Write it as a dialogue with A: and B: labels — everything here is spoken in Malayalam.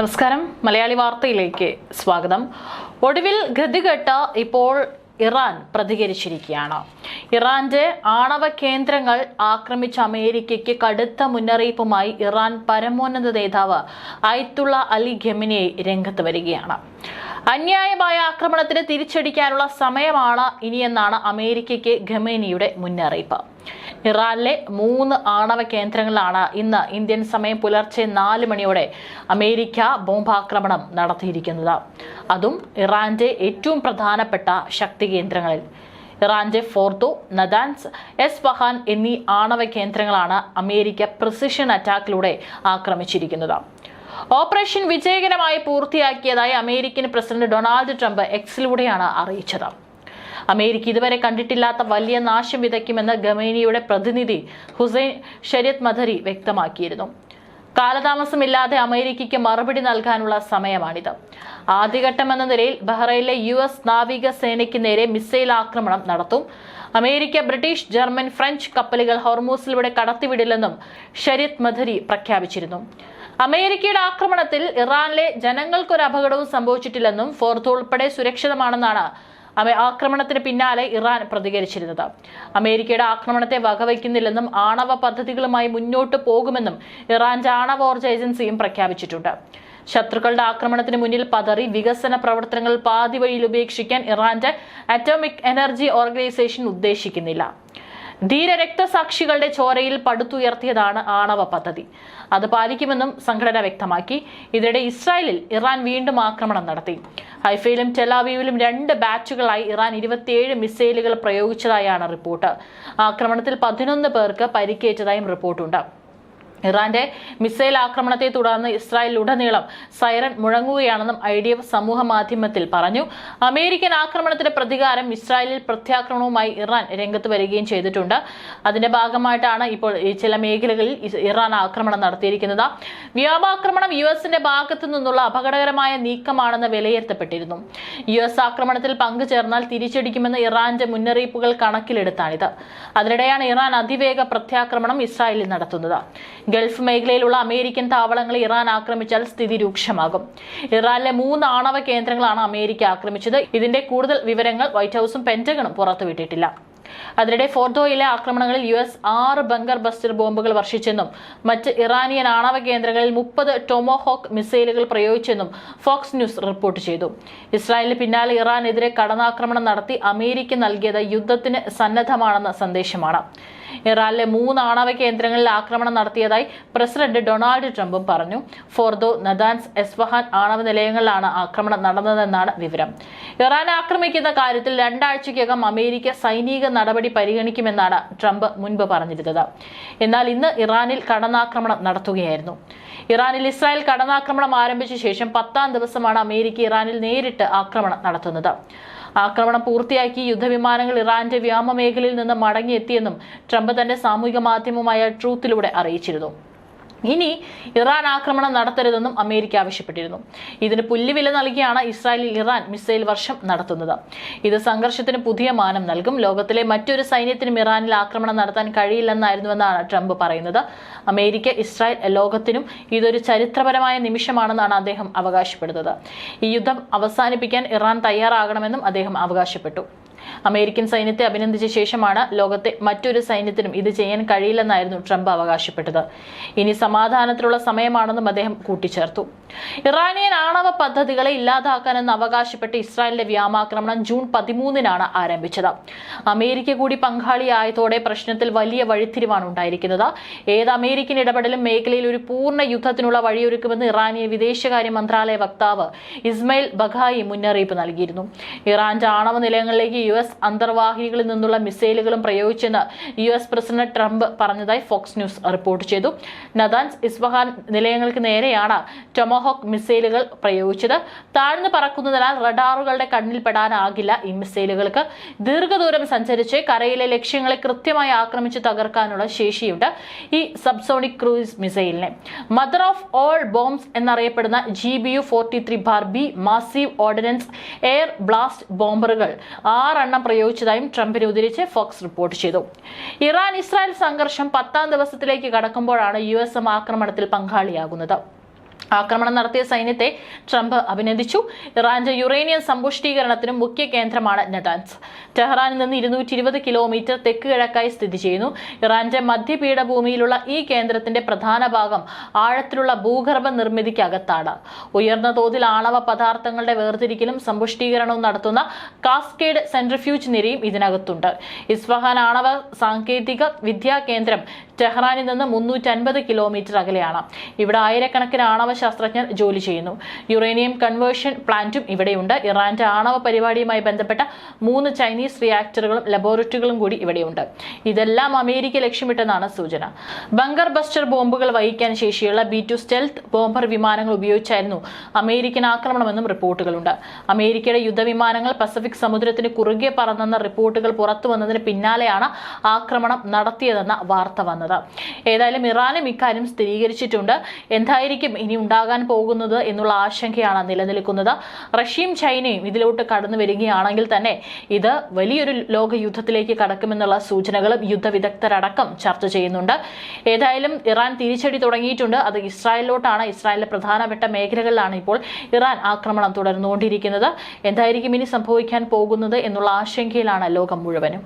A: നമസ്കാരം. മലയാളി വാർത്തയിലേക്ക് സ്വാഗതം. ഒടുവിൽ ഗതികെട്ട് ഇപ്പോൾ ഇറാൻ പ്രതികരിച്ചിരിക്കുകയാണ്. ഇറാന്റെ ആണവ കേന്ദ്രങ്ങൾ ആക്രമിച്ച അമേരിക്കയ്ക്ക് കടുത്ത മുന്നറിയിപ്പുമായി ഇറാൻ പരമോന്നത നേതാവ് അയത്തുള്ള അലി ഖെമിനെ രംഗത്ത് വരികയാണ്. അന്യായമായ ആക്രമണത്തിന് തിരിച്ചടിക്കാനുള്ള സമയമാണ് ഇനിയെന്നാണ് അമേരിക്കയ്ക്ക് ഖമേനിയുടെ മുന്നറിയിപ്പ്. ഇറാനിലെ മൂന്ന് ആണവ കേന്ദ്രങ്ങളിലാണ് ഇന്ന് ഇന്ത്യൻ സമയം പുലർച്ചെ നാല് മണിയോടെ അമേരിക്ക ബോംബാക്രമണം നടത്തിയിരിക്കുന്നത്. അതും ഇറാന്റെ ഏറ്റവും പ്രധാനപ്പെട്ട ശക്തി കേന്ദ്രങ്ങളിൽ. ഇറാന്റെ ഫോർദോ നദാൻസ് എസ് വഹാൻ എന്നീ ആണവ കേന്ദ്രങ്ങളാണ് അമേരിക്ക പ്രിസിഷൻ അറ്റാക്കിലൂടെ ആക്രമിച്ചിരിക്കുന്നത്. ഓപ്പറേഷൻ വിജയകരമായി പൂർത്തിയാക്കിയതായി അമേരിക്കൻ പ്രസിഡന്റ് ഡൊണാൾഡ് ട്രംപ് എക്സിലൂടെയാണ് അറിയിച്ചത്. അമേരിക്ക ഇതുവരെ കണ്ടിട്ടില്ലാത്ത വലിയ നാശം വിതയ്ക്കുമെന്ന് ഗമേനിയുടെ പ്രതിനിധി ഹുസൈൻ ഷരിയത് മധരി വ്യക്തമാക്കിയിരുന്നു. കാലതാമസമില്ലാതെ അമേരിക്കയ്ക്ക് മറുപടി നൽകാനുള്ള സമയമാണിത്. ആദ്യഘട്ടമെന്ന നിലയിൽ ബഹ്റൈനിലെ യു എസ് നാവിക സേനയ്ക്ക് നേരെ മിസൈൽ ആക്രമണം നടത്തും. അമേരിക്ക ബ്രിട്ടീഷ് ജർമ്മൻ ഫ്രഞ്ച് കപ്പലുകൾ ഹോർമൂസിലൂടെ കടത്തിവിടില്ലെന്നും ഷരിത് മധരി പ്രഖ്യാപിച്ചിരുന്നു. അമേരിക്കയുടെ ആക്രമണത്തിൽ ഇറാനിലെ ജനങ്ങൾക്കൊരു അപകടവും സംഭവിച്ചിട്ടില്ലെന്നും ഫോർത്ത് ഉൾപ്പെടെ സുരക്ഷിതമാണെന്നാണ് ആക്രമണത്തിന് പിന്നാലെ ഇറാൻ പ്രതികരിച്ചിരുന്നത്. അമേരിക്കയുടെ ആക്രമണത്തെ വകവയ്ക്കുന്നില്ലെന്നും ആണവ പദ്ധതികളുമായി മുന്നോട്ട് പോകുമെന്നും ഇറാന്റെ ആണവോർജ ഏജൻസിയും പ്രഖ്യാപിച്ചിട്ടുണ്ട്. ശത്രുക്കളുടെ ആക്രമണത്തിന് മുന്നിൽ പതറി വികസന പ്രവർത്തനങ്ങൾ പാതി വഴിയിൽ ഉപേക്ഷിക്കാൻ ഇറാന്റെ അറ്റോമിക് എനർജി ഓർഗനൈസേഷൻ ഉദ്ദേശിക്കുന്നില്ല. ധീര രക്തസാക്ഷികളുടെ ചോരയിൽ പടുത്തുയർത്തിയതാണ് ആണവ പദ്ധതി. അത് പാലിക്കുമെന്നും സംഘടന വ്യക്തമാക്കി. ഇതിനിടെ ഇസ്രായേലിൽ ഇറാൻ വീണ്ടും ആക്രമണം നടത്തി. ഹൈഫയിലും ടെലാവീവിലും രണ്ട് ബാച്ചുകളായി ഇറാൻ ഇരുപത്തിയേഴ് മിസൈലുകൾ പ്രയോഗിച്ചതായാണ് റിപ്പോർട്ട്. ആക്രമണത്തിൽ പതിനൊന്ന് പേർക്ക് പരിക്കേറ്റതായും റിപ്പോർട്ടുണ്ട്. ഇറാന്റെ മിസൈൽ ആക്രമണത്തെ തുടർന്ന് ഇസ്രായേലിലുടനീളം സൈറൺ മുഴങ്ങുകയാണെന്നും ഐ ഡി എഫ് സമൂഹ മാധ്യമത്തിൽ പറഞ്ഞു. അമേരിക്കൻ ആക്രമണത്തിന്റെ പ്രതികാരം ഇസ്രായേലിൽ പ്രത്യാക്രമണവുമായി ഇറാൻ രംഗത്ത് വരികയും ചെയ്തിട്ടുണ്ട്. അതിന്റെ ഭാഗമായിട്ടാണ് ഇപ്പോൾ ചില മേഖലകളിൽ ഇറാൻ ആക്രമണം നടത്തിയിരിക്കുന്നത്. വ്യോമാക്രമണം യു എസിന്റെ ഭാഗത്തു നിന്നുള്ള അപകടകരമായ നീക്കമാണെന്ന് വിലയിരുത്തപ്പെട്ടിരുന്നു. യു എസ് ആക്രമണത്തിൽ പങ്കുചേർന്നാൽ തിരിച്ചടിക്കുമെന്ന് ഇറാന്റെ മുന്നറിയിപ്പുകൾ കണക്കിലെടുത്താണിത്. അതിനിടെയാണ് ഇറാൻ അതിവേഗ പ്രത്യാക്രമണം ഇസ്രായേലിൽ നടത്തുന്നത്. ഗൾഫ് മേഖലയിലുള്ള അമേരിക്കൻ താവളങ്ങൾ ഇറാൻ ആക്രമിച്ചാൽ സ്ഥിതി രൂക്ഷമാകും. ഇറാനിലെ മൂന്ന് ആണവ കേന്ദ്രങ്ങളാണ് അമേരിക്ക ആക്രമിച്ചത്. ഇതിന്റെ കൂടുതൽ വിവരങ്ങൾ വൈറ്റ് ഹൌസും പെന്റഗണും പുറത്തുവിട്ടിട്ടില്ല. അതിനിടെ ഫോർദോയിലെ ആക്രമണങ്ങളിൽ യു എസ് ആറ് ബങ്കർ ബസ്റ്റർ ബോംബുകൾ വർഷിച്ചെന്നും മറ്റ് ഇറാനിയൻ ആണവ കേന്ദ്രങ്ങളിൽ മുപ്പത് ടൊമോഹോക്ക് മിസൈലുകൾ പ്രയോഗിച്ചെന്നും ഫോക്സ് ന്യൂസ് റിപ്പോർട്ട് ചെയ്തു. ഇസ്രായേലിന് പിന്നാലെ ഇറാനെതിരെ കടന്നാക്രമണം നടത്തി അമേരിക്ക നൽകിയത് യുദ്ധത്തിന് സന്നദ്ധമാണെന്ന സന്ദേശമാണ്. ഇറാനിലെ മൂന്ന് ആണവ കേന്ദ്രങ്ങളിൽ ആക്രമണം നടത്തിയതായി പ്രസിഡന്റ് ഡൊണാൾഡ് ട്രംപും പറഞ്ഞു. ഫോർദോ നദാൻസ് എസ്ഫഹാൻ ആണവ നിലയങ്ങളിലാണ് ആക്രമണം നടന്നതെന്നാണ് വിവരം. ഇറാൻ ആക്രമിക്കുന്ന കാര്യത്തിൽ രണ്ടാഴ്ചയ്ക്കകം അമേരിക്ക സൈനിക നടപടി പരിഗണിക്കുമെന്നാണ് ട്രംപ് മുൻപ് പറഞ്ഞിരുന്നത്. എന്നാൽ ഇന്ന് ഇറാനിൽ കടന്നാക്രമണം നടത്തുകയായിരുന്നു. ഇറാനിൽ ഇസ്രായേൽ കടന്നാക്രമണം ആരംഭിച്ച ശേഷം പത്താം ദിവസമാണ് അമേരിക്ക ഇറാനിൽ നേരിട്ട് ആക്രമണം നടത്തുന്നത്. ആക്രമണം പൂർത്തിയാക്കി യുദ്ധവിമാനങ്ങൾ ഇറാന്റെ വ്യോമ മേഖലയിൽ നിന്ന് മടങ്ങിയെത്തിയെന്നും ട്രംപ് തന്റെ സാമൂഹിക മാധ്യമമായ ട്രൂത്തിലൂടെ അറിയിച്ചിരുന്നു. ഇനി ഇറാൻ ആക്രമണം നടത്തരുതെന്നും അമേരിക്ക ആവശ്യപ്പെട്ടിരുന്നു. ഇതിന് പുല്ലുവില നൽകിയാണ് ഇസ്രായേലിൽ ഇറാൻ മിസൈൽ വർഷം നടത്തുന്നത്. ഇത് സംഘർഷത്തിന് പുതിയ മാനം നൽകും. ലോകത്തിലെ മറ്റൊരു സൈന്യത്തിനും ഇറാനിൽ ആക്രമണം നടത്താൻ കഴിയില്ലെന്നായിരുന്നുവെന്നാണ് ട്രംപ് പറയുന്നത്. അമേരിക്ക ഇസ്രായേൽ ലോകത്തിനും ഇതൊരു ചരിത്രപരമായ നിമിഷമാണെന്നാണ് അദ്ദേഹം അവകാശപ്പെടുന്നത്. ഈ യുദ്ധം അവസാനിപ്പിക്കാൻ ഇറാൻ തയ്യാറാകണമെന്നും അദ്ദേഹം അവകാശപ്പെട്ടു. അമേരിക്കൻ സൈന്യത്തെ അഭിനന്ദിച്ച ശേഷമാണ് ലോകത്തെ മറ്റൊരു സൈന്യത്തിനും ഇത് ചെയ്യാൻ കഴിയില്ലെന്നായിരുന്നു ട്രംപ് അവകാശപ്പെട്ടത്. ഇനി സമാധാനത്തിലുള്ള സമയമാണെന്നും അദ്ദേഹം കൂട്ടിച്ചേർത്തു. ഇറാനിയൻ ആണവ പദ്ധതികളെ ഇല്ലാതാക്കാനെന്ന് അവകാശപ്പെട്ട് ഇസ്രായേലിന്റെ വ്യാമാക്രമണം ജൂൺ പതിമൂന്നിനാണ് ആരംഭിച്ചത്. അമേരിക്ക കൂടി പങ്കാളിയായതോടെ പ്രശ്നത്തിൽ വലിയ വഴിത്തിരിവാണ് ഉണ്ടായിരിക്കുന്നത്. ഏത് അമേരിക്കൻ ഇടപെടലും മേഖലയിൽ ഒരു പൂർണ യുദ്ധത്തിനുള്ള വഴിയൊരുക്കുമെന്ന് ഇറാനിയൻ വിദേശകാര്യ മന്ത്രാലയ വക്താവ് ഇസ്മയിൽ ബഖായി മുന്നറിയിപ്പ് നൽകിയിരുന്നു. ഇറാന്റെ ആണവ നിലയങ്ങളിലേക്ക് യു എസ് അന്തർവാഹിനികളിൽ നിന്നുള്ള മിസൈലുകളും പ്രയോഗിച്ചെന്ന് യു എസ് പ്രസിഡന്റ് ട്രംപ് പറഞ്ഞതായി ഫോക്സ് ന്യൂസ് റിപ്പോർട്ട് ചെയ്തു. നദാൻസ് ഇസ്ബഹാൻ നിലയങ്ങൾക്ക് നേരെയാണ് ടൊമോഹോക്ക് മിസൈലുകൾ പ്രയോഗിച്ചത്. താഴ്ന്നു പറക്കുന്നതിനാൽ റഡാറുകളുടെ കണ്ണിൽപ്പെടാനാകില്ല ഈ മിസൈലുകൾക്ക്. ദീർഘദൂരം സഞ്ചരിച്ച് കരയിലെ ലക്ഷ്യങ്ങളെ കൃത്യമായി ആക്രമിച്ച് തകർക്കാനുള്ള ശേഷിയുണ്ട് ഈ സബ്സോണിക് ക്രൂയിസ് മിസൈലിനെ. മദർ ഓഫ് ഓൾ ബോംബ്സ് എന്നറിയപ്പെടുന്ന G B U forty three bar B massive ordnance air blast ബോംബറുകൾ ആറെണ്ണം പ്രയോഗിച്ചതായും ട്രംപിനെ ഉദ്ധരിച്ച് ഫോക്സ് റിപ്പോർട്ട് ചെയ്തു. ഇറാൻ ഇസ്രായേൽ സംഘർഷം പത്താം ദിവസത്തിലേക്ക് കടക്കുമ്പോഴാണ് യു എസ് ആക്രമണത്തിൽ പങ്കാളിയാകുന്നത്. ആക്രമണം നടത്തിയ സൈന്യത്തെ ട്രംപ് അഭിനന്ദിച്ചു. ഇറാന്റെ യുറേനിയം സമ്പുഷ്ടീകരണത്തിനും മുഖ്യ കേന്ദ്രമാണ് നെതാൻസ്. ടെഹ്റാനിൽ നിന്ന് ഇരുന്നൂറ്റി ഇരുപത് കിലോമീറ്റർ തെക്ക് കിഴക്കായി സ്ഥിതി ചെയ്യുന്നു. ഇറാന്റെ മധ്യപീഠഭൂമിയിലുള്ള ഈ കേന്ദ്രത്തിന്റെ പ്രധാന ഭാഗം ആഴത്തിലുള്ള ഭൂഗർഭ നിർമ്മിതിക്കകത്താണ്. ഉയർന്ന തോതിൽ ആണവ പദാർത്ഥങ്ങളുടെ വേർതിരിക്കലും സമ്പുഷ്ടീകരണവും നടത്തുന്ന കാസ്കേഡ് സെൻട്രിഫ്യൂജ് നിരയും ഇതിനകത്തുണ്ട്. ഇസ്ഫഹാൻ ആണവ സാങ്കേതിക വിദ്യാ കേന്ദ്രം ടെഹ്റാനിൽ നിന്ന് മുന്നൂറ്റി കിലോമീറ്റർ അകലെയാണ്. ഇവിടെ ആയിരക്കണക്കിന് ആണവ ശാസ്ത്രജ്ഞർ ജോലി ചെയ്യുന്നു. യുറേനിയം കൺവേർഷൻ പ്ലാന്റും ഇവിടെയുണ്ട്. ഇറാന്റെ ആണവ പരിപാടിയുമായി ബന്ധപ്പെട്ട മൂന്ന് ചൈനീസ് റിയാക്ടറുകളും ലബോറട്ടറികളും കൂടി ഇവിടെയുണ്ട്. ഇതെല്ലാം അമേരിക്ക ലക്ഷ്യമിട്ടെന്നാണ് സൂചന. ബങ്കർ ബസ്റ്റർ ബോംബുകൾ വഹിക്കാൻ ശേഷിയുള്ള ബി ടു സ്റ്റെൽത്ത് ബോംബർ വിമാനങ്ങൾ ഉപയോഗിച്ചായിരുന്നു അമേരിക്കൻ ആക്രമണമെന്നും റിപ്പോർട്ടുകളുണ്ട്. അമേരിക്കയുടെ യുദ്ധവിമാനങ്ങൾ പസഫിക് സമുദ്രത്തിന് കുറുകെ പറന്നെന്ന റിപ്പോർട്ടുകൾ പുറത്തു വന്നതിന് പിന്നാലെയാണ് ആക്രമണം നടത്തിയതെന്ന വാർത്ത വന്നത്. ഏതായാലും ഇറാനും ഇക്കാര്യം സ്ഥിരീകരിച്ചിട്ടുണ്ട്. എന്തായിരിക്കും? ഇനി ഉണ്ടാകാൻ പോകുന്നത് എന്നുള്ള ആശങ്കയാണ് നിലനിൽക്കുന്നത്. റഷ്യയും ചൈനയും ഇതിലോട്ട് കടന്നു വരികയാണെങ്കിൽ തന്നെ ഇത് വലിയൊരു ലോകയുദ്ധത്തിലേക്ക് കടക്കുമെന്നുള്ള സൂചനകളും യുദ്ധവിദഗ്ധരടക്കം ചർച്ച ചെയ്യുന്നുണ്ട്. ഏതായാലും ഇറാൻ തിരിച്ചടി തുടങ്ങിയിട്ടുണ്ട്. അത് ഇസ്രായേലിലോട്ടാണ്. ഇസ്രായേലിലെ പ്രധാനപ്പെട്ട മേഖലകളിലാണ് ഇപ്പോൾ ഇറാൻ ആക്രമണം തുടർന്നുകൊണ്ടിരിക്കുന്നത്. എന്തായിരിക്കും ഇനി സംഭവിക്കാൻ പോകുന്നത് എന്നുള്ള ആശങ്കയിലാണ് ലോകം മുഴുവനും.